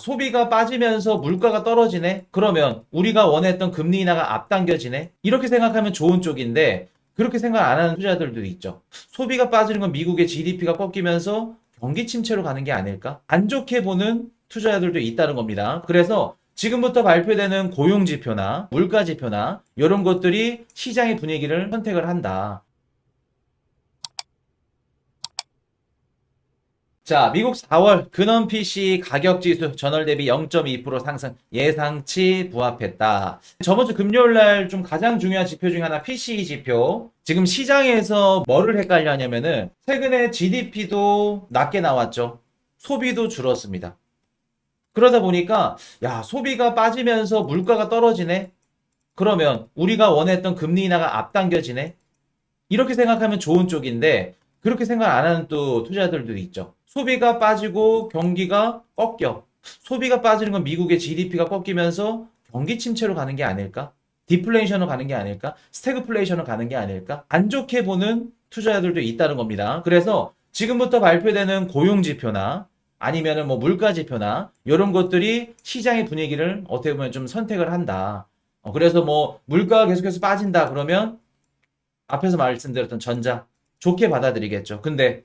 소비가 빠지면서 물가가 떨어지네? 그러면 우리가 원했던 금리 인하가 앞당겨지네? 이렇게 생각하면 좋은 쪽인데 그렇게 생각 안 하는 투자자들도 있죠. 소비가 빠지는 건 미국의 GDP가 꺾이면서 경기 침체로 가는 게 아닐까? 안 좋게 보는 투자자들도 있다는 겁니다. 그래서 지금부터 발표되는 고용 지표나 물가 지표나 이런 것들이 시장의 분위기를 선택을 한다. 자, 미국 4월 근원 PC 가격 지수 전월 대비 0.2% 상승 예상치 부합했다. 저번 주 금요일 날 좀 가장 중요한 지표 중에 하나 PCE 지표. 지금 시장에서 뭐를 헷갈려 하냐면은 최근에 GDP도 낮게 나왔죠. 소비도 줄었습니다. 그러다 보니까 야, 소비가 빠지면서 물가가 떨어지네. 그러면 우리가 원했던 금리 인하가 앞당겨지네. 이렇게 생각하면 좋은 쪽인데 그렇게 생각 안 하는 또 투자자들도 있죠. 소비가 빠지고 경기가 꺾여. 소비가 빠지는 건 미국의 GDP가 꺾이면서 경기 침체로 가는 게 아닐까? 디플레이션으로 가는 게 아닐까? 스태그플레이션으로 가는 게 아닐까? 안 좋게 보는 투자자들도 있다는 겁니다. 그래서 지금부터 발표되는 고용 지표나 아니면은 뭐 물가 지표나 이런 것들이 시장의 분위기를 어떻게 보면 좀 선택을 한다. 어, 그래서 뭐 물가가 계속해서 빠진다 그러면 앞에서 말씀드렸던 전자 좋게 받아들이겠죠. 근데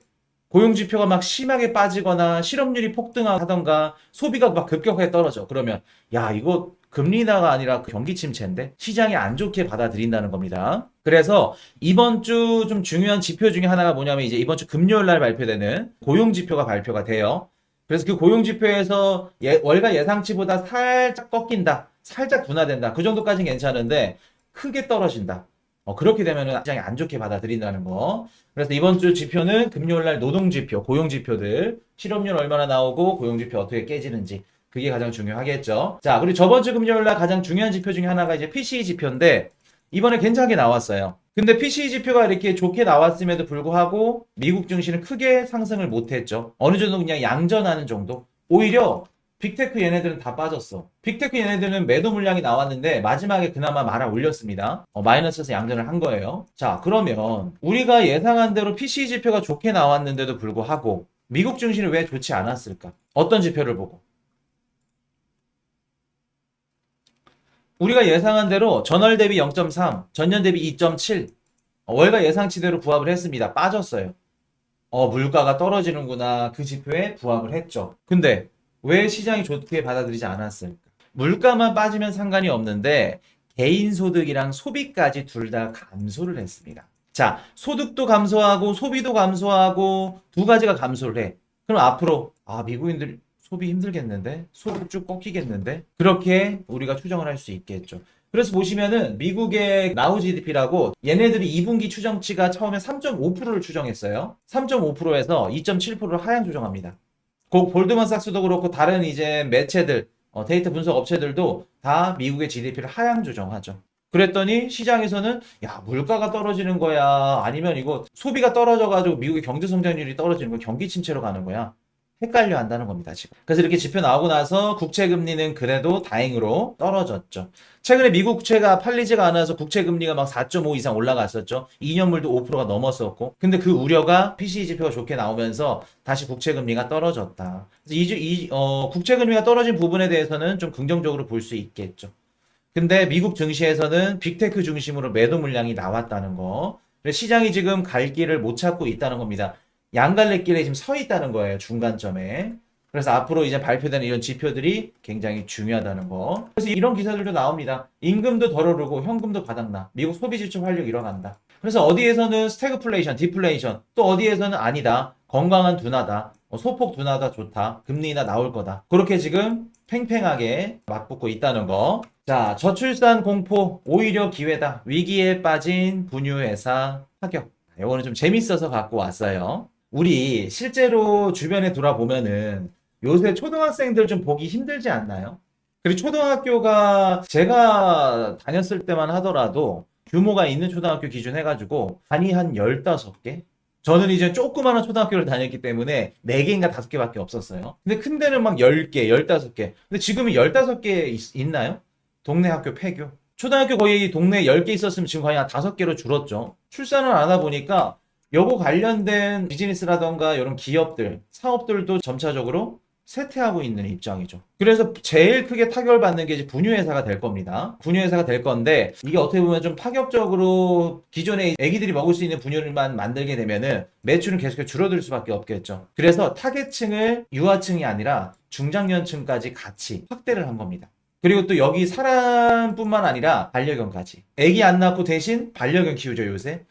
고용 지표가 막 심하게 빠지거나 실업률이 폭등하던가 소비가 막 급격하게 떨어져. 그러면 야, 이거 금리 인하가 아니라 경기 침체인데 시장이 안 좋게 받아들인다는 겁니다. 그래서 이번 주 좀 중요한 지표 중에 하나가 뭐냐면 이제 이번 주 금요일 날 발표되는 고용 지표가 발표가 돼요. 그래서 그 고용 지표에서 예- 월가 예상치보다 살짝 꺾인다. 살짝 둔화된다. 그 정도까지는 괜찮은데 크게 떨어진다. 어, 그렇게 되면 시장이 안 좋게 받아들인다는 거. 그래서 이번 주 지표는 금요일 날 노동 지표, 고용 지표들, 실업률 얼마나 나오고 고용 지표 어떻게 깨지는지 그게 가장 중요하겠죠. 자, 그리고 저번 주 금요일 날 가장 중요한 지표 중에 하나가 이제 PCE 지표인데 이번에 괜찮게 나왔어요. 근데 PCE 지표가 이렇게 좋게 나왔음에도 불구하고 미국 증시는 크게 상승을 못했죠. 어느 정도 그냥 양전하는 정도. 오히려 빅테크 얘네들은 다 빠졌어. 빅테크 얘네들은 매도 물량이 나왔는데 마지막에 그나마 말아 올렸습니다. 어, 마이너스에서 양전을 한 거예요. 자, 그러면 우리가 예상한 대로 PCE 지표가 좋게 나왔는데도 불구하고 미국 증시는 왜 좋지 않았을까? 어떤 지표를 보고? 우리가 예상한 대로 전월 대비 0.3, 전년 대비 2.7, 어, 월가 예상치대로 부합을 했습니다. 빠졌어요. 어, 물가가 떨어지는구나. 그 지표에 부합을 했죠. 근데 왜 시장이 좋게 받아들이지 않았을까? 물가만 빠지면 상관이 없는데 개인 소득이랑 소비까지 둘 다 감소를 했습니다. 자, 소득도 감소하고 소비도 감소하고 두 가지가 감소를 해. 그럼 앞으로 아, 미국인들 소비 힘들겠는데? 소득 쭉 꺾이겠는데? 그렇게 우리가 추정을 할 수 있겠죠. 그래서 보시면은 미국의 나우 GDP라고 얘네들이 2분기 추정치가 처음에 3.5%를 추정했어요. 3.5%에서 2.7%를 하향 조정합니다. 그 볼드만삭스도 그렇고 다른 이제 매체들 어, 데이터 분석 업체들도 다 미국의 GDP를 하향 조정하죠. 그랬더니 시장에서는 야 물가가 떨어지는 거야. 아니면 이거 소비가 떨어져가지고 미국의 경제 성장률이 떨어지는 거 경기 침체로 가는 거야 헷갈려 한다는 겁니다 지금. 그래서 이렇게 지표 나오고 나서 국채 금리는 그래도 다행으로 떨어졌죠. 최근에 미국 국채가 팔리지가 않아서 국채 금리가 막 4.5 이상 올라갔었죠. 2년물도 5%가 넘었었고. 근데 그 우려가 PCE 지표가 좋게 나오면서 다시 국채 금리가 떨어졌다. 그래서 이, 주- 이 어, 국채 금리가 떨어진 부분에 대해서는 좀 긍정적으로 볼 수 있겠죠. 근데 미국 증시에서는 빅테크 중심으로 매도 물량이 나왔다는 거. 시장이 지금 갈 길을 못 찾고 있다는 겁니다. 양갈래길에 지금 서 있다는 거예요. 중간점에. 그래서 앞으로 이제 발표되는 이런 지표들이 굉장히 중요하다는 거. 그래서 이런 기사들도 나옵니다. 임금도 덜 오르고 현금도 바닥나. 미국 소비 지출 활력 일어난다. 그래서 어디에서는 스태그플레이션, 디플레이션, 또 어디에서는 아니다. 건강한 둔화다. 어, 소폭 둔화가 좋다. 금리 인하 나올 거다. 그렇게 지금 팽팽하게 맞붙고 있다는 거. 자, 저출산 공포 오히려 기회다. 위기에 빠진 분유회사 파격. 이거는 좀 재밌어서 갖고 왔어요. 우리 실제로 주변에 돌아보면은 요새 초등학생들 좀 보기 힘들지 않나요? 그리고 초등학교가 제가 다녔을 때만 하더라도 규모가 있는 초등학교 기준 해가지고 반이 한 15개? 저는 이제 조그마한 초등학교를 다녔기 때문에 4개인가 5개밖에 없었어요. 근데 큰 데는 막 10개, 15개. 근데 지금은 15개 있, 있나요? 동네 학교 폐교. 초등학교 거의 동네에 10개 있었으면 지금 거의 한 5개로 줄었죠. 출산을 안 하다 보니까 여고 관련된 비즈니스라던가 이런 기업들, 사업들도 점차적으로 쇠퇴하고 있는 입장이죠. 그래서 제일 크게 타격을 받는 게 이제 분유회사가 될 겁니다. 분유회사가 될 건데 이게 어떻게 보면 좀 파격적으로 기존에 애기들이 먹을 수 있는 분유를만 만들게 되면은 매출은 계속 줄어들 수밖에 없겠죠. 그래서 타겟층을 유아층이 아니라 중장년층까지 같이 확대를 한 겁니다. 그리고 또 여기 사람뿐만 아니라 반려견까지. 애기 안 낳고 대신 반려견 키우죠, 요새.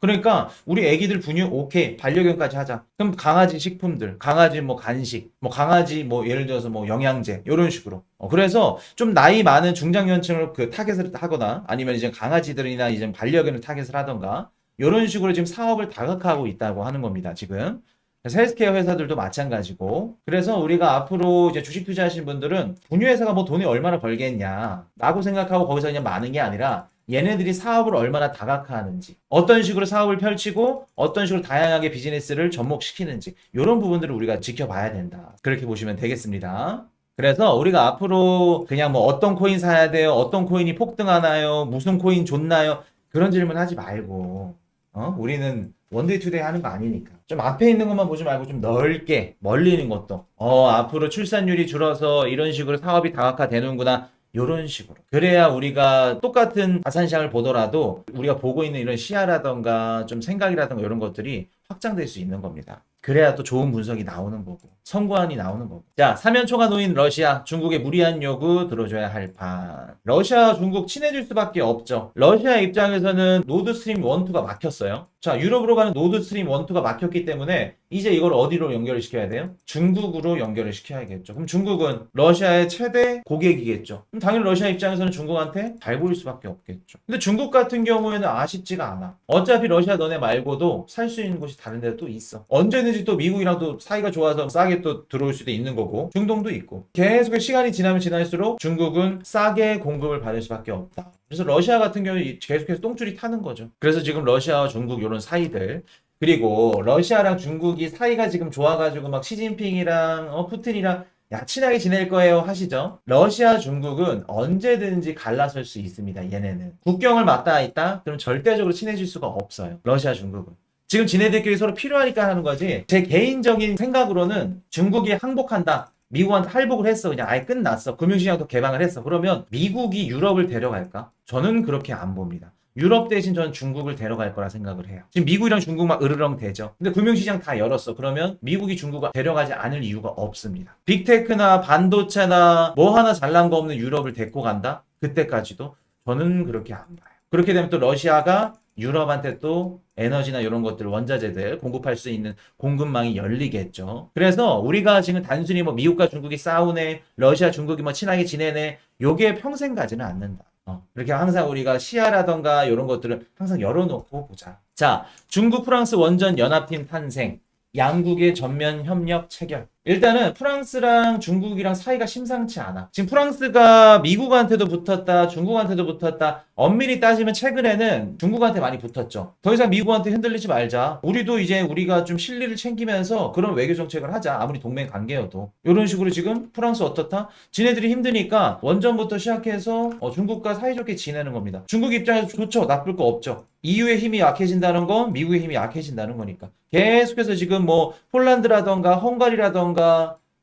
그러니까 우리 애기들 분유 오케이 반려견까지 하자. 그럼 강아지 식품들, 강아지 뭐 간식, 뭐 강아지 뭐 예를 들어서 뭐 영양제 이런 식으로. 어, 그래서 좀 나이 많은 중장년층을 그 타겟을 하거나 아니면 이제 강아지들이나 이제 반려견을 타겟을 하던가 이런 식으로 지금 사업을 다각화하고 있다고 하는 겁니다. 지금. 헬스케어 회사들도 마찬가지고. 그래서 우리가 앞으로 이제 주식 투자하신 분들은 분유 회사가 뭐 돈이 얼마나 벌겠냐. 라고 생각하고 거기서 그냥 많은 게 아니라 얘네들이 사업을 얼마나 다각화하는지, 어떤 식으로 사업을 펼치고, 어떤 식으로 다양하게 비즈니스를 접목시키는지, 이런 부분들을 우리가 지켜봐야 된다. 그렇게 보시면 되겠습니다. 그래서 우리가 앞으로 그냥 뭐 어떤 코인 사야 돼요? 어떤 코인이 폭등하나요? 무슨 코인 좋나요? 그런 질문 하지 말고, 어? 우리는 원데이 투데이 하는 거 아니니까. 좀 앞에 있는 것만 보지 말고 좀 넓게, 멀리 있는 것도. 어, 앞으로 출산율이 줄어서 이런 식으로 사업이 다각화되는구나. 요런 식으로. 그래야 우리가 똑같은 자산시장을 보더라도 우리가 보고 있는 이런 시야라던가 좀 생각이라던가 이런 것들이 확장될 수 있는 겁니다. 그래야 또 좋은 분석이 나오는 거고, 선고안이 나오는 거고. 자, 사면초가 놓인 러시아, 중국의 무리한 요구 들어줘야 할 판. 러시아, 중국 친해질 수밖에 없죠. 러시아 입장에서는 노드스트림 1, 2가 막혔어요. 자, 유럽으로 가는 노드스트림 1, 2가 막혔기 때문에 이제 이걸 어디로 연결을 시켜야 돼요? 중국으로 연결을 시켜야겠죠. 그럼 중국은 러시아의 최대 고객이겠죠. 그럼 당연히 러시아 입장에서는 중국한테 잘 보일 수밖에 없겠죠. 근데 중국 같은 경우에는 아쉽지가 않아. 어차피 러시아 너네 말고도 살 수 있는 곳이 다른 데도 또 있어. 언제든지 또 미국이랑도 사이가 좋아서 싸게 또 들어올 수도 있는 거고 중동도 있고 계속 시간이 지나면 지날수록 중국은 싸게 공급을 받을 수밖에 없다. 그래서 러시아 같은 경우에 계속해서 똥줄이 타는 거죠. 그래서 지금 러시아와 중국 이런 사이들 그리고 러시아랑 중국이 사이가 지금 좋아가지고 막 시진핑이랑 어, 푸틴이랑 야 친하게 지낼 거예요 하시죠. 러시아 중국은 언제든지 갈라설 수 있습니다. 얘네는 국경을 맞닿아 있다. 그럼 절대적으로 친해질 수가 없어요. 러시아 중국은. 지금 지네들끼리 서로 필요하니까 하는 거지. 제 개인적인 생각으로는 중국이 항복한다. 미국한테 할복을 했어. 그냥 아예 끝났어. 금융시장도 개방을 했어. 그러면 미국이 유럽을 데려갈까? 저는 그렇게 안 봅니다. 유럽 대신 저는 중국을 데려갈 거라 생각을 해요. 지금 미국이랑 중국 막 으르렁 대죠. 근데 금융시장 다 열었어. 그러면 미국이 중국을 데려가지 않을 이유가 없습니다. 빅테크나 반도체나 뭐 하나 잘난 거 없는 유럽을 데리고 간다? 그때까지도 저는 그렇게 안 봐요. 그렇게 되면 또 러시아가 유럽한테 또 에너지나 이런 것들 원자재들 공급할 수 있는 공급망이 열리겠죠. 그래서 우리가 지금 단순히 뭐 미국과 중국이 싸우네, 러시아 중국이 뭐 친하게 지내네, 요게 평생 가지는 않는다. 어, 이렇게 항상 우리가 시야라던가 이런 것들을 항상 열어놓고 보자. 자, 중국 프랑스 원전 연합팀 탄생. 양국의 전면 협력 체결. 일단은 프랑스랑 중국이랑 사이가 심상치 않아. 지금 프랑스가 미국한테도 붙었다, 중국한테도 붙었다. 엄밀히 따지면 최근에는 중국한테 많이 붙었죠. 더 이상 미국한테 흔들리지 말자. 우리도 이제 우리가 좀 실리를 챙기면서 그런 외교 정책을 하자. 아무리 동맹 관계여도. 이런 식으로 지금 프랑스 어떻다? 지네들이 힘드니까 원전부터 시작해서 어, 중국과 사이좋게 지내는 겁니다. 중국 입장에서 좋죠. 나쁠 거 없죠. EU의 힘이 약해진다는 건 미국의 힘이 약해진다는 거니까. 계속해서 지금 뭐 폴란드라던가 헝가리라던가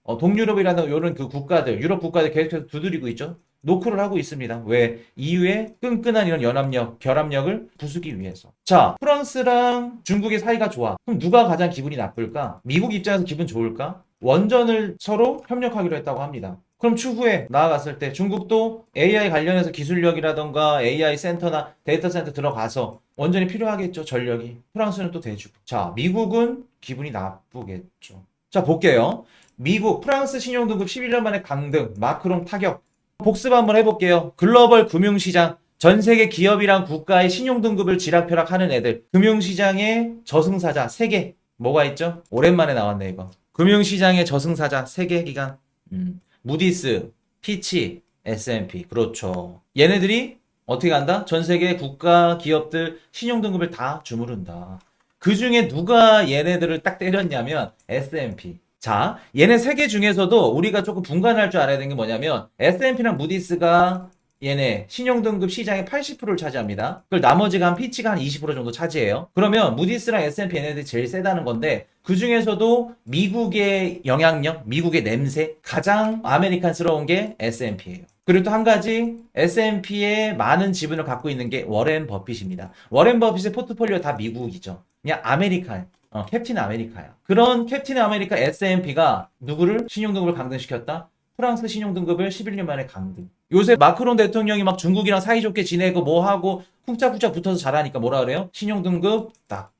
어, 동유럽이라든가 이런 그 국가들, 유럽 국가들 계속해서 두드리고 있죠. 노크를 하고 있습니다. 왜? EU의 끈끈한 이런 연합력, 결합력을 부수기 위해서. 자, 프랑스랑 중국의 사이가 좋아. 그럼 누가 가장 기분이 나쁠까? 미국 입장에서 기분 좋을까? 원전을 서로 협력하기로 했다고 합니다. 그럼 추후에 나아갔을 때 중국도 AI 관련해서 기술력이라던가 AI 센터나 데이터 센터 들어가서 원전이 필요하겠죠, 전력이. 프랑스는 또 대주고. 자, 미국은 기분이 나쁘겠죠. 자, 볼게요. 미국, 프랑스 신용등급 11년 만에 강등, 마크롱 타격. 복습 한번 해볼게요. 글로벌 금융시장. 전 세계 기업이랑 국가의 신용등급을 지락펴락하는 애들. 금융시장의 저승사자 3개. 뭐가 있죠? 오랜만에 나왔네, 이거. 금융시장의 저승사자 3개 기간. 음. 무디스, 피치, S&P. 그렇죠. 얘네들이 어떻게 한다? 전 세계 국가 기업들 신용등급을 다 주무른다. 그 중에 누가 얘네들을 딱 때렸냐면 S&P. 자, 얘네 세 개 중에서도 우리가 조금 분간할 줄 알아야 되는 게 뭐냐면 S&P랑 무디스가 얘네 신용등급 시장의 80%를 차지합니다. 그걸 나머지가 한 피치가 한 20% 정도 차지해요. 그러면 무디스랑 S&P 얘네들이 제일 세다는 건데 그 중에서도 미국의 영향력, 미국의 냄새 가장 아메리칸스러운 게 S&P예요. 그리고 또 한 가지 S&P에 많은 지분을 갖고 있는 게 워렌 버핏입니다. 워렌 버핏의 포트폴리오 다 미국이죠. 그냥 아메리칸, 어, 캡틴 아메리카야. 그런 캡틴 아메리카 S&P가 누구를 신용등급을 강등시켰다? 프랑스 신용등급을 11년 만에 강등. 요새 마크롱 대통령이 막 중국이랑 사이좋게 지내고 뭐 하고 쿵짝쿵짝 붙어서 잘하니까 뭐라 그래요? 신용등급 딱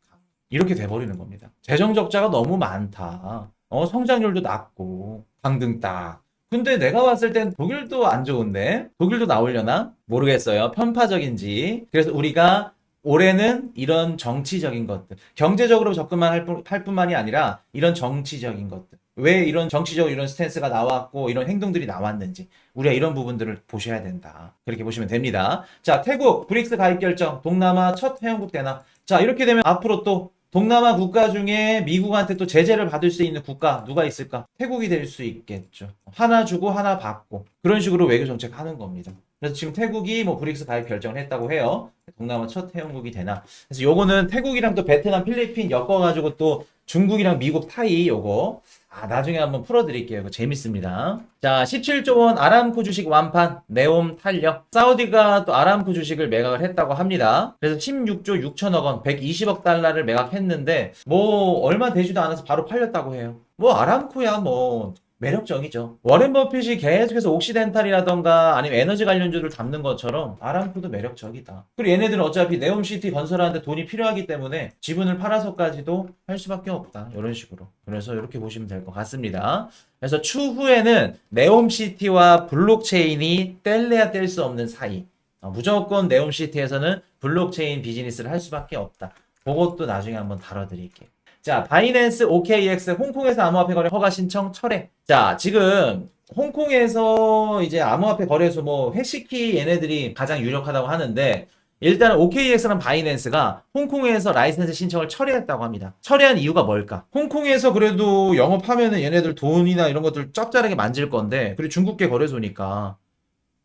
이렇게 돼버리는 겁니다. 재정 적자가 너무 많다. 어, 성장률도 낮고 강등 딱. 근데 내가 봤을 땐 독일도 안 좋은데 독일도 나오려나 모르겠어요. 편파적인지. 그래서 우리가 올해는 이런 정치적인 것들, 경제적으로 접근만 할, 뿐, 할 뿐만이 아니라 이런 정치적인 것들. 왜 이런 정치적 이런 스탠스가 나왔고 이런 행동들이 나왔는지 우리가 이런 부분들을 보셔야 된다. 그렇게 보시면 됩니다. 자, 태국 브릭스 가입 결정, 동남아 첫 회원국 되나? 자, 이렇게 되면 앞으로 또 동남아 국가 중에 미국한테 또 제재를 받을 수 있는 국가 누가 있을까? 태국이 될 수 있겠죠. 하나 주고 하나 받고 그런 식으로 외교 정책 하는 겁니다. 그래서 지금 태국이 뭐 브릭스 가입 결정을 했다고 해요. 동남아 첫 회원국이 되나? 그래서 요거는 태국이랑 또 베트남, 필리핀 엮어가지고 또 중국이랑 미국 타이 요거 아 나중에 한번 풀어드릴게요. 이거 재밌습니다. 자 17조 원 아람코 주식 완판 네옴 탄력 사우디가 또 아람코 주식을 매각을 했다고 합니다. 그래서 16조 6천억 원 120억 달러를 매각했는데 뭐 얼마 되지도 않아서 바로 팔렸다고 해요. 뭐 아람코야 뭐 매력적이죠. 워렌 버핏이 계속해서 옥시덴탈이라던가 아니면 에너지 관련주를 잡는 것처럼 아람코도 매력적이다. 그리고 얘네들은 어차피 네옴시티 건설하는데 돈이 필요하기 때문에 지분을 팔아서까지도 할 수밖에 없다. 이런 식으로. 그래서 이렇게 보시면 될 것 같습니다. 그래서 추후에는 네옴시티와 블록체인이 뗄래야 뗄 수 없는 사이. 어, 무조건 네옴시티에서는 블록체인 비즈니스를 할 수밖에 없다. 그것도 나중에 한번 다뤄드릴게요. 자, 바이낸스 OKX 홍콩에서 암호화폐 거래 허가 신청 철회. 자, 지금 홍콩에서 이제 암호화폐 거래소 뭐 해시키 얘네들이 가장 유력하다고 하는데 일단 OKX랑 바이낸스가 홍콩에서 라이센스 신청을 철회했다고 합니다. 철회한 이유가 뭘까? 홍콩에서 그래도 영업하면은 얘네들 돈이나 이런 것들 짭짤하게 만질 건데 그리고 중국계 거래소니까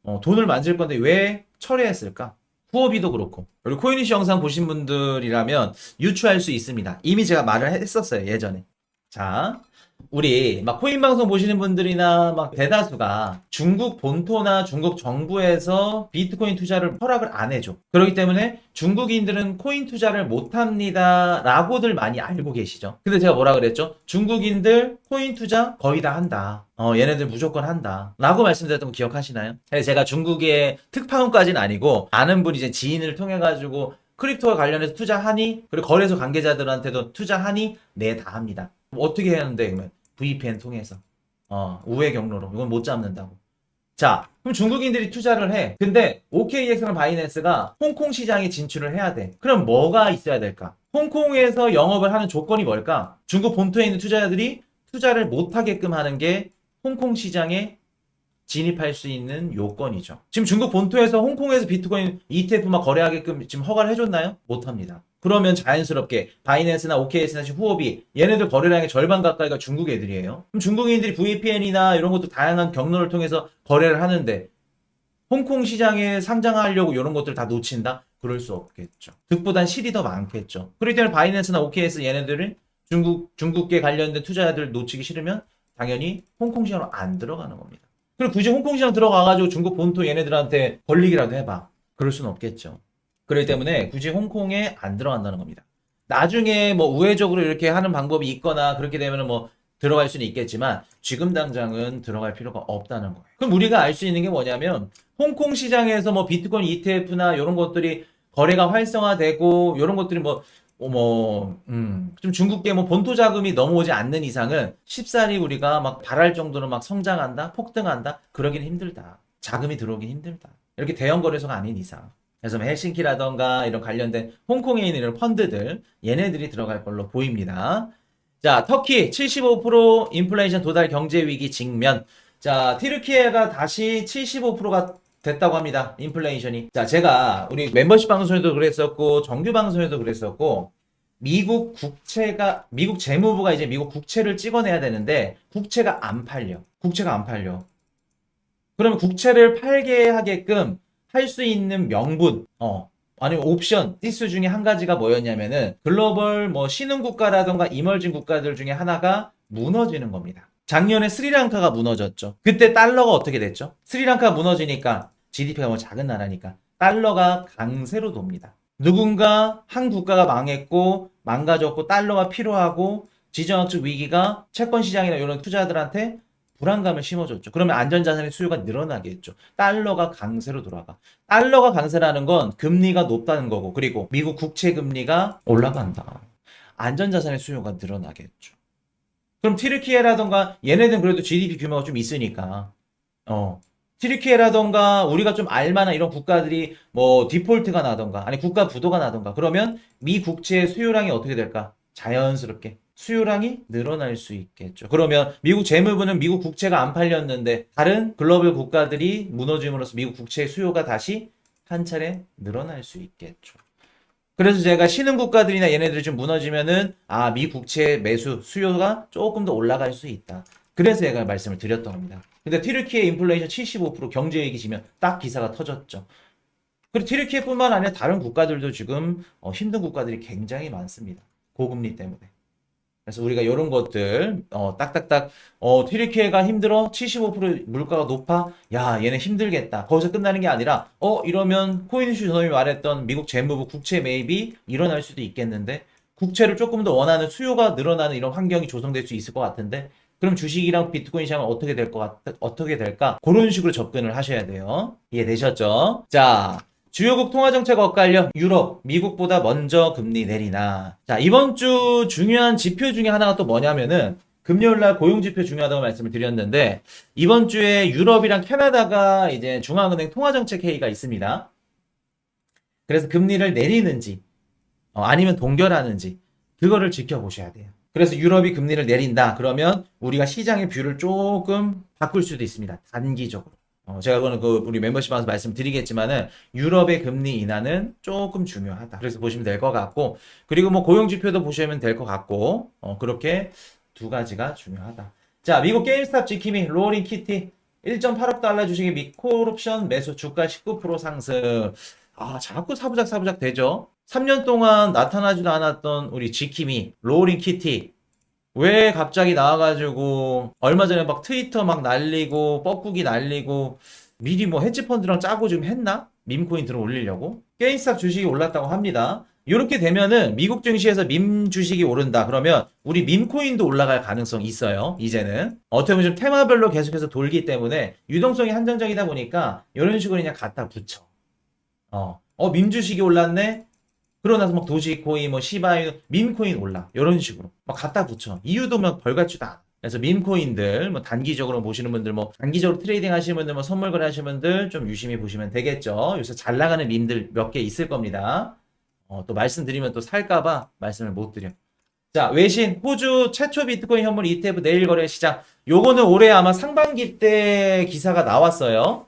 어, 돈을 만질 건데 왜 철회했을까? 후업이도 그렇고 그리고 코인이시 영상 보신 분들이라면 유추할 수 있습니다. 이미 제가 말을 했었어요 예전에. 자, 우리 막 코인 방송 보시는 분들이나 막 대다수가 중국 본토나 중국 정부에서 비트코인 투자를 허락을 안 해줘. 그렇기 때문에 중국인들은 코인 투자를 못 합니다. 라고들 많이 알고 계시죠. 근데 제가 뭐라 그랬죠? 중국인들 코인 투자 거의 다 한다. 어, 얘네들 무조건 한다. 라고 말씀드렸던 거 기억하시나요? 그래서 제가 중국의 특파원까지는 아니고 아는 분이 이제 지인을 통해가지고 크립토와 관련해서 투자하니? 그리고 거래소 관계자들한테도 투자하니? 네, 다 합니다. 뭐 어떻게 하는데, 그러면? VPN 통해서. 어, 우회 경로로. 이건 못 잡는다고. 자, 그럼 중국인들이 투자를 해. 근데 OKX랑 바이낸스가 홍콩 시장에 진출을 해야 돼. 그럼 뭐가 있어야 될까? 홍콩에서 영업을 하는 조건이 뭘까? 중국 본토에 있는 투자자들이 투자를 못하게끔 하는 게 홍콩 시장에 진입할 수 있는 요건이죠. 지금 중국 본토에서 홍콩에서 비트코인 ETF만 거래하게끔 지금 허가를 해줬나요? 못합니다. 그러면 자연스럽게 바이낸스나 OKS나 후업이 얘네들 거래량의 절반 가까이가 중국 애들이에요. 그럼 중국인들이 VPN이나 이런 것도 다양한 경로를 통해서 거래를 하는데 홍콩 시장에 상장하려고 이런 것들 다 놓친다? 그럴 수 없겠죠. 득보단 실이 더 많겠죠. 그렇기 때문에 바이낸스나 OKS 얘네들은 중국, 중국계 관련된 투자자들 놓치기 싫으면 당연히 홍콩 시장으로 안 들어가는 겁니다. 그리고 굳이 홍콩 시장 들어가가지고 중국 본토 얘네들한테 걸리기라도 해봐. 그럴 수는 없겠죠. 그렇기 때문에 굳이 홍콩에 안 들어간다는 겁니다. 나중에 뭐 우회적으로 이렇게 하는 방법이 있거나 그렇게 되면 뭐 들어갈 수는 있겠지만 지금 당장은 들어갈 필요가 없다는 거예요. 그럼 우리가 알 수 있는 게 뭐냐면 홍콩 시장에서 뭐 비트코인 ETF나 이런 것들이 거래가 활성화되고 이런 것들이 뭐 뭐, 음, 좀 중국계 뭐 본토 자금이 넘어오지 않는 이상은 쉽사리 우리가 막 바랄 정도로 막 성장한다, 폭등한다, 그러긴 힘들다. 자금이 들어오긴 힘들다. 이렇게 대형 거래소가 아닌 이상. 그래서 뭐 헬싱키라던가 이런 관련된 홍콩에 있는 이런 펀드들, 얘네들이 들어갈 걸로 보입니다. 자, 터키 75% 인플레이션 도달 경제 위기 직면. 자, 티르키예가 다시 75%가 됐다고 합니다. 인플레이션이. 자, 제가 우리 멤버십 방송에도 그랬었고 정규 방송에도 그랬었고 미국 국채가 미국 재무부가 이제 미국 국채를 찍어내야 되는데 국채가 안 팔려. 국채가 안 팔려. 그러면 국채를 팔게 하게끔 할 수 있는 명분, 어, 아니 옵션 티스 중에 한 가지가 뭐였냐면은 글로벌 뭐 신흥 국가라던가 이멀진 국가들 중에 하나가 무너지는 겁니다. 작년에 스리랑카가 무너졌죠. 그때 달러가 어떻게 됐죠? 스리랑카 무너지니까 GDP가 뭐 작은 나라니까 달러가 강세로 돕니다. 누군가 한 국가가 망했고 망가졌고 달러가 필요하고 지정학적 위기가 채권 시장이나 이런 투자들한테 불안감을 심어줬죠. 그러면 안전자산의 수요가 늘어나겠죠. 달러가 강세로 돌아가. 달러가 강세라는 건 금리가 높다는 거고, 그리고 미국 국채 금리가 올라간다. 안전자산의 수요가 늘어나겠죠. 그럼 티르키예라던가 얘네들은 그래도 GDP 규모가 좀 있으니까, 어, 티르키예라던가 우리가 좀 알만한 이런 국가들이 뭐 디폴트가 나던가, 아니 국가 부도가 나던가, 그러면 미 국채의 수요량이 어떻게 될까? 자연스럽게 수요량이 늘어날 수 있겠죠. 그러면 미국 재무부는 미국 국채가 안 팔렸는데 다른 글로벌 국가들이 무너짐으로써 미국 국채의 수요가 다시 한 차례 늘어날 수 있겠죠. 그래서 제가 신흥 국가들이나 얘네들이 좀 무너지면은 아, 미 국채 매수 수요가 조금 더 올라갈 수 있다. 그래서 제가 말씀을 드렸던 겁니다. 근데 튀르키예 인플레이션 75% 경제 얘기지면 딱 기사가 터졌죠. 그리고 튀르키예뿐만 아니라 다른 국가들도 지금 어, 힘든 국가들이 굉장히 많습니다. 고금리 때문에. 그래서 우리가 이런 것들 어, 딱딱딱 어, 튀르키예가 힘들어 75% 물가가 높아 야 얘네 힘들겠다 거기서 끝나는 게 아니라 어 이러면 코인슈 저놈이 말했던 미국 재무부 국채 매입이 일어날 수도 있겠는데 국채를 조금 더 원하는 수요가 늘어나는 이런 환경이 조성될 수 있을 것 같은데 그럼 주식이랑 비트코인 시장은 어떻게 될 것 같, 어떻게 될까? 그런 식으로 접근을 하셔야 돼요. 이해되셨죠? 자, 주요국 통화정책 엇갈려 유럽, 미국보다 먼저 금리 내리나. 자, 이번 주 중요한 지표 중에 하나가 또 뭐냐면은 금요일 날 고용 지표 중요하다고 말씀을 드렸는데 이번 주에 유럽이랑 캐나다가 이제 중앙은행 통화정책 회의가 있습니다. 그래서 금리를 내리는지 어, 아니면 동결하는지 그거를 지켜보셔야 돼요. 그래서 유럽이 금리를 내린다. 그러면 우리가 시장의 뷰를 조금 바꿀 수도 있습니다. 단기적으로. 어, 제가 그거는 그 우리 멤버십 방에서 말씀드리겠지만은 유럽의 금리 인하는 조금 중요하다. 그래서 보시면 될 것 같고 그리고 뭐 고용 지표도 보시면 될 것 같고 어, 그렇게 두 가지가 중요하다. 자, 미국 게임스탑 지킴이 로링 키티 1.8억 달러 주식의 미콜옵션 매수 주가 19% 상승. 아, 자꾸 사부작 사부작 되죠. 3년 동안 나타나지도 않았던 우리 지킴이 로링 키티 왜 갑자기 나와가지고 얼마 전에 막 트위터 막 날리고 뻐꾸기 날리고 미리 뭐 헤지펀드랑 짜고 좀 했나? 밈코인 들어 올리려고 게임스탑 주식이 올랐다고 합니다. 이렇게 되면은 미국 증시에서 밈 주식이 오른다. 그러면 우리 밈코인도 올라갈 가능성이 있어요. 이제는 어떻게 보면 좀 테마별로 계속해서 돌기 때문에 유동성이 한정적이다 보니까 이런 식으로 그냥 갖다 붙여. 어, 어, 밈 주식이 올랐네. 그러고 나서 막 도지코인, 뭐 시바인, 밈코인 올라. 이런 식으로 막 갖다 붙여. 이유도 막 벌같지도 않아. 그래서 밈코인들, 뭐 단기적으로 보시는 분들, 뭐 단기적으로 트레이딩 하시는 분들, 뭐 선물 거래 하시는 분들 좀 유심히 보시면 되겠죠. 요새 잘 나가는 밈들 몇 개 있을 겁니다. 어, 또 말씀드리면 또 살까봐 말씀을 못 드려. 자, 외신, 호주 최초 비트코인 현물 ETF 내일 거래 시장. 요거는 올해 아마 상반기 때 기사가 나왔어요.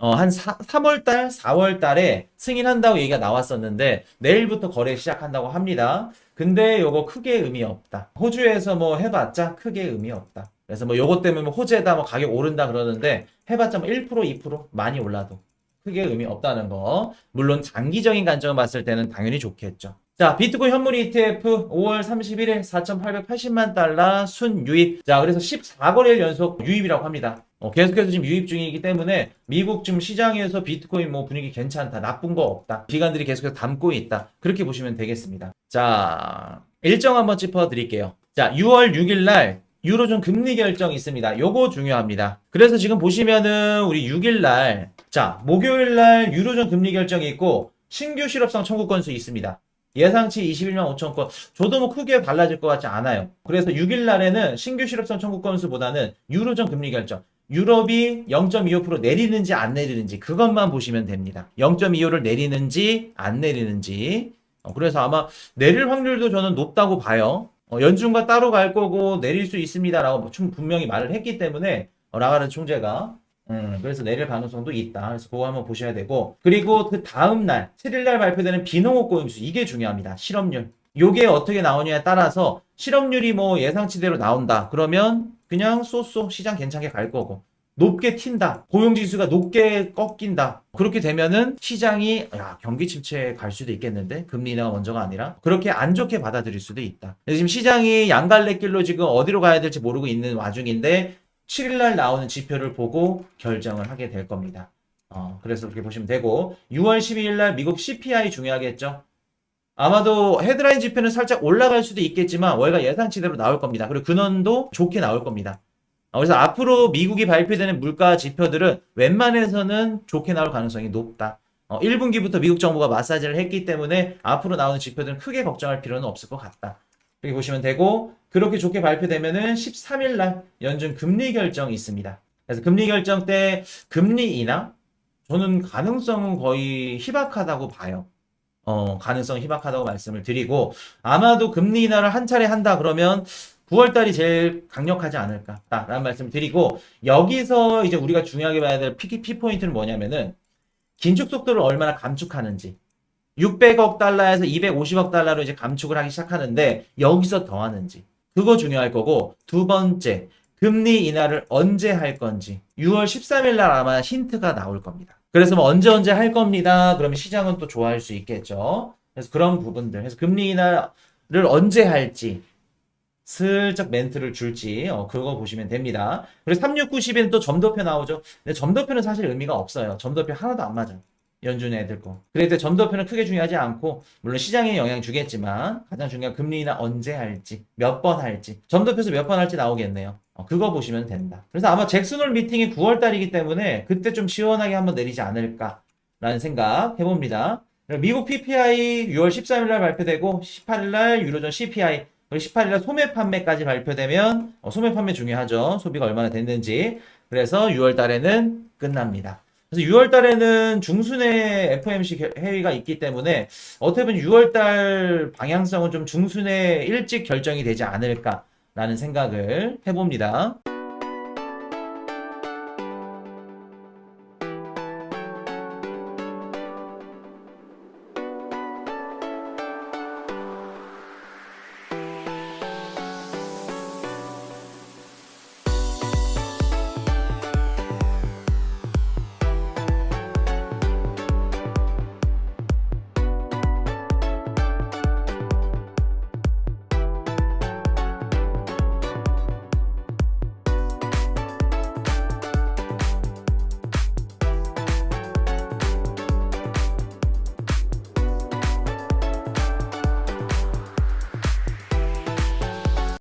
어, 한 3월 달, 4월 달에 승인한다고 얘기가 나왔었는데 내일부터 거래 시작한다고 합니다. 근데 요거 크게 의미 없다. 호주에서 뭐 해봤자 크게 의미 없다. 그래서 뭐 요거 때문에 뭐 호재다 뭐 가격 오른다 그러는데 해봤자 뭐 1%, 2% 많이 올라도 크게 의미 없다는 거. 물론 장기적인 관점을 봤을 때는 당연히 좋겠죠. 자, 비트코인 현물 ETF 5월 31일 4,880만 달러 순 유입. 자, 그래서 14거래일 연속 유입이라고 합니다. 어, 계속해서 지금 유입 중이기 때문에 미국 지금 시장에서 비트코인 뭐 분위기 괜찮다. 나쁜 거 없다. 기관들이 계속해서 담고 있다. 그렇게 보시면 되겠습니다. 자, 일정 한번 짚어 드릴게요. 자, 6월 6일 날 유로존 금리 결정 있습니다. 요거 중요합니다. 그래서 지금 보시면은 우리 6일 날, 자, 목요일 날 유로존 금리 결정이 있고 신규 실업상 청구 건수 있습니다. 예상치 21만 5천 건. 저도 뭐 크게 달라질 것 같지 않아요. 그래서 6일 날에는 신규 실업상 청구 건수보다는 유로존 금리 결정. 유럽이 0.25% 내리는지 안 내리는지 그것만 보시면 됩니다. 0.25를 내리는지 안 내리는지. 어, 그래서 아마 내릴 확률도 저는 높다고 봐요. 어, 연준과 따로 갈 거고 내릴 수 있습니다라고 좀 분명히 말을 했기 때문에 어, 라가르 총재가 음, 그래서 내릴 가능성도 있다. 그래서 그거 한번 보셔야 되고 그리고 그 다음 날 7일 날 발표되는 비농업 고용수 이게 중요합니다. 실업률. 요게 어떻게 나오냐에 따라서 실업률이 뭐 예상치대로 나온다. 그러면 그냥 쏘쏘 시장 괜찮게 갈 거고 높게 튄다. 고용지수가 높게 꺾인다. 그렇게 되면은 시장이 야, 경기 침체에 갈 수도 있겠는데 금리 인하가 먼저가 아니라 그렇게 안 좋게 받아들일 수도 있다. 지금 시장이 양갈래 길로 지금 어디로 가야 될지 모르고 있는 와중인데 7일날 나오는 지표를 보고 결정을 하게 될 겁니다. 어, 그래서 그렇게 보시면 되고 6월 12일날 미국 CPI 중요하겠죠. 아마도 헤드라인 지표는 살짝 올라갈 수도 있겠지만 월가 예상치대로 나올 겁니다. 그리고 근원도 좋게 나올 겁니다. 어, 그래서 앞으로 미국이 발표되는 물가 지표들은 웬만해서는 좋게 나올 가능성이 높다. 어, 1분기부터 미국 정부가 마사지를 했기 때문에 앞으로 나오는 지표들은 크게 걱정할 필요는 없을 것 같다. 이렇게 보시면 되고 그렇게 좋게 발표되면은 13일 날 연준 금리 결정이 있습니다. 그래서 금리 결정 때 금리 인하 저는 가능성은 거의 희박하다고 봐요. 어, 가능성 희박하다고 말씀을 드리고 아마도 금리 인하를 한 차례 한다 그러면 9월 달이 제일 강력하지 않을까라는 말씀을 드리고 여기서 이제 우리가 중요하게 봐야 될 PKP 포인트는 뭐냐면은 긴축 속도를 얼마나 감축하는지 600억 달러에서 250억 달러로 이제 감축을 하기 시작하는데 여기서 더 하는지 그거 중요할 거고 두 번째 금리 인하를 언제 할 건지 6월 13일 날 아마 힌트가 나올 겁니다. 그래서 뭐 언제 언제 할 겁니다. 그러면 시장은 또 좋아할 수 있겠죠. 그래서 그런 부분들. 그래서 금리 인하를 언제 할지 슬쩍 멘트를 줄지 어, 그거 보시면 됩니다. 그리고 3690에는 또 점도표 나오죠. 근데 점도표는 사실 의미가 없어요. 점도표 하나도 안 맞아. 연준 애들 거. 그래도 점도표는 크게 중요하지 않고 물론 시장에 영향 주겠지만 가장 중요한 금리 인하 언제 할지 몇 번 할지 점도표에서 몇 번 할지 나오겠네요. 어, 그거 보시면 된다. 그래서 아마 잭슨홀 미팅이 9월 달이기 때문에 그때 좀 시원하게 한번 내리지 않을까라는 생각 해봅니다. 미국 PPI 6월 13일 날 발표되고 18일 날 유로존 CPI 그리고 18일 날 소매 판매까지 발표되면 어, 소매 판매 중요하죠. 소비가 얼마나 됐는지. 그래서 6월 달에는 끝납니다. 그래서 6월 달에는 중순에 FOMC 개- 회의가 있기 때문에 어떻게 보면 6월 달 방향성은 좀 중순에 일찍 결정이 되지 않을까라는 생각을 해봅니다.